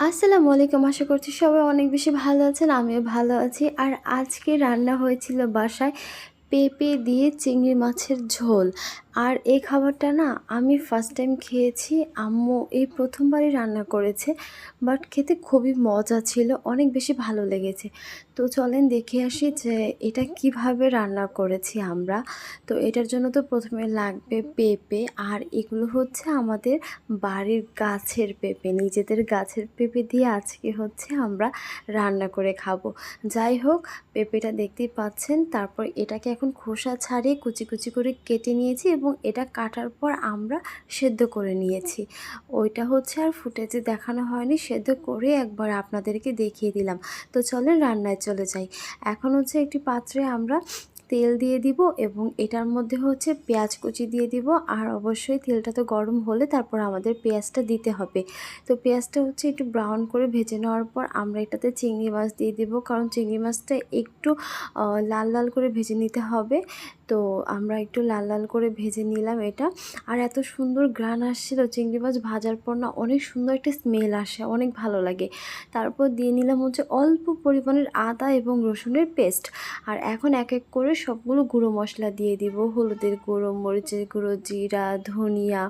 আসসালামু আলাইকুম। আশা করছি সবাই অনেক বেশি ভালো আছেন, আমিও ভালো আছি। আর আজকে রান্না হয়েছিল বাসায় পেঁপে দিয়ে চিংড়ি মাছের ঝোল। আর এই খাবারটা না আমি ফার্স্ট টাইম খেয়েছি। আম্মু এই প্রথমবারই রান্না করেছে বাট খেতে খুবই মজা ছিল, অনেক বেশি ভালো লেগেছে। তো চলেন দেখে আসি যে এটা কীভাবে রান্না করেছি আমরা। তো এটার জন্য তো প্রথমে লাগবে পেঁপে, আর এগুলো হচ্ছে আমাদের বাড়ির গাছের পেঁপে। নিজেদের গাছের পেঁপে দিয়ে আজকে হচ্ছে আমরা রান্না করে খাব। যাই হোক, পেঁপেটা দেখতেই পাচ্ছেন, তারপর এটাকে এখন খোসা ছাড়িয়ে কুচি কুচি করে কেটে নিয়েছি এবং এটা কাটার পর আমরা সেদ্ধ করে নিয়েছি। ওইটা হচ্ছে আর ফুটেজে দেখানো হয়নি, সেদ্ধ করে একবার আপনাদেরকে দেখিয়ে দিলাম। তো চলেন রান্নায় চলে যাই। এখন হচ্ছে একটি পাত্রে আমরা তেল দিয়ে দিব এবং এটার মধ্যে হচ্ছে পেঁয়াজ কুচি দিয়ে দিব। আর অবশ্যই তেলটা তো গরম হলে তারপর আমাদের পেঁয়াজটা দিতে হবে। তো পেঁয়াজটা হচ্ছে একটু ব্রাউন করে ভেজে নেওয়ার পর আমরা এটাতে চিংড়ি মাছ দিয়ে দিব। কারণ চিংড়ি মাছটা একটু লাল লাল করে ভেজে নিতে হবে। তো আমরা একটু লাল লাল করে ভেজে নিলাম এটা। আর এত সুন্দর গ্রান আসছিল চিংড়ি মাছ ভাজার পর না, অনেক সুন্দর একটা স্মেল আসে, অনেক ভালো লাগে। তারপর দিয়ে নিলাম হচ্ছে অল্প পরিমাণের আদা এবং রসুনের পেস্ট আর এখন এক এক করে সবগুলো গুঁড়ো মশলা দিয়ে দিব। হলুদের গুঁড়ো, মরিচের গুঁড়ো, জিরা, ধনিয়া,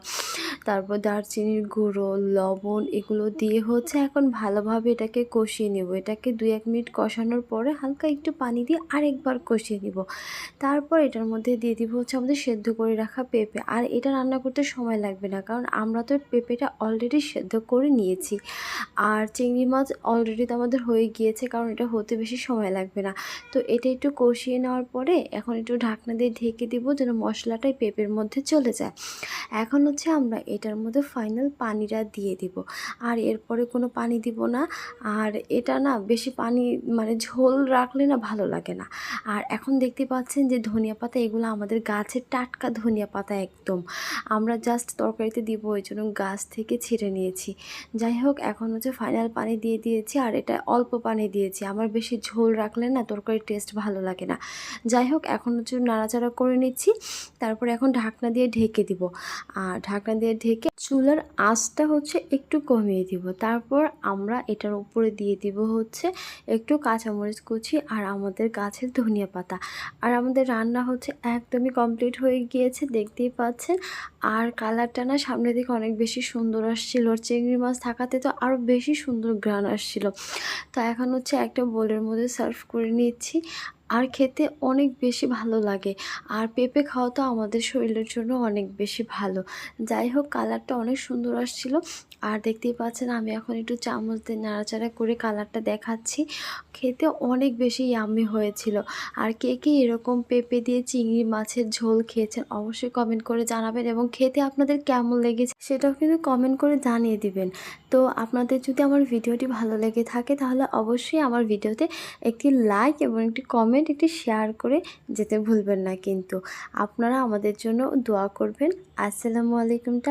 তারপর দারচিনির গুঁড়ো, লবণ এগুলো দিয়ে হচ্ছে এখন ভালোভাবে এটাকে কষিয়ে নেব। এটাকে দুই এক মিনিট কষানোর পরে হালকা একটু পানি দিয়ে আরেকবার কষিয়ে নিব। তারপর এটার মধ্যে দিয়ে দিব হচ্ছে আমাদের সেদ্ধ করে রাখা পেঁপে। আর এটা রান্না করতে সময় লাগবে না, কারণ আমরা তো পেঁপেটা অলরেডি সেদ্ধ করে নিয়েছি। আর চিংড়ি মাছ অলরেডি তো আমাদের হয়ে গিয়েছে, কারণ এটা হতে বেশি সময় লাগবে না। তো এটা একটু কষিয়ে নেওয়ার পরে এখন একটু ঢাকনা দিয়ে ঢেকে দিব যেন মশলাটাই পেঁপের মধ্যে চলে যায়। এখন হচ্ছে আমরা এটার মধ্যে ফাইনাল পানিটা দিয়ে দিব। আর এরপরে কোনো পানি দিব না। আর এটা না বেশি পানি মানে ঝোল রাখলে না ভালো লাগে না। আর এখন দেখতে পাচ্ছেন যে ধনিয়া পাতা, এগুলো আমাদের গাছের টাটকা ধনিয়া পাতা একদম। আমরা জাস্ট তরকারিতে দিব, ওই জন্য গাছ থেকে ছিঁড়ে নিয়েছি। যাই হোক, এখন হচ্ছে ফাইনাল পানি দিয়ে দিয়েছি। আর এটা অল্প পানি দিয়েছি। আমার বেশি ঝোল রাখলে না তরকারির টেস্ট ভালো লাগে না। যাই হোক এখন হচ্ছে নাড়াচাড়া করে নিচ্ছি। তারপরে এখন ঢাকনা দিয়ে ঢেকে দিব। আর ঢাকনা দিয়ে ঢেকে চুলার আঁচটা হচ্ছে একটু কমিয়ে দিব। তারপর আমরা এটার উপরে দিয়ে দিব হচ্ছে একটু কাঁচামরিচ কুচি আর আমাদের গাছের ধনিয়া পাতা। আর আমাদের রান্না হচ্ছে একদমই কমপ্লিট হয়ে গিয়েছে, দেখতেই পাচ্ছেন। আর কালারটা না সামনের দিকে অনেক বেশি সুন্দর আসছিল। চিংড়ি মাছ থাকাতে তো আরও বেশি সুন্দর গ্রান আসছিল। তো এখন হচ্ছে একটা বোলের মধ্যে সার্ভ করে নিচ্ছি। আর খেতে অনেক বেশি ভালো লাগে। আর পেঁপে খাওয়া তো আমাদের শরীরের জন্য অনেক বেশি ভালো। যাই হোক, কালারটা অনেক সুন্দর আসছিল। আর দেখতেই পাচ্ছেন, আমি এখন একটু চামচ দিয়ে নাড়াচাড়া করে কালারটা দেখাচ্ছি। খেতে অনেক বেশি ইয়াম্মি হয়েছিল। আর কে কে এরকম পেঁপে দিয়ে চিংড়ি মাছের ঝোল খেয়েছেন অবশ্যই কমেন্ট করে জানাবেন। এবং খেতে আপনাদের কেমন লেগেছে সেটাও কিন্তু কমেন্ট করে জানিয়ে দিবেন। তো আপনাদের যদি আমার ভিডিওটি ভালো লেগে থাকে, তাহলে অবশ্যই আমার ভিডিওতে একটি লাইক এবং একটি কমেন্ট একটি শেয়ার করে যেতে ভুলবেন না কিন্তু। আপনারা আমাদের জন্য দোয়া করবেন। আসসালামু আলাইকুমটা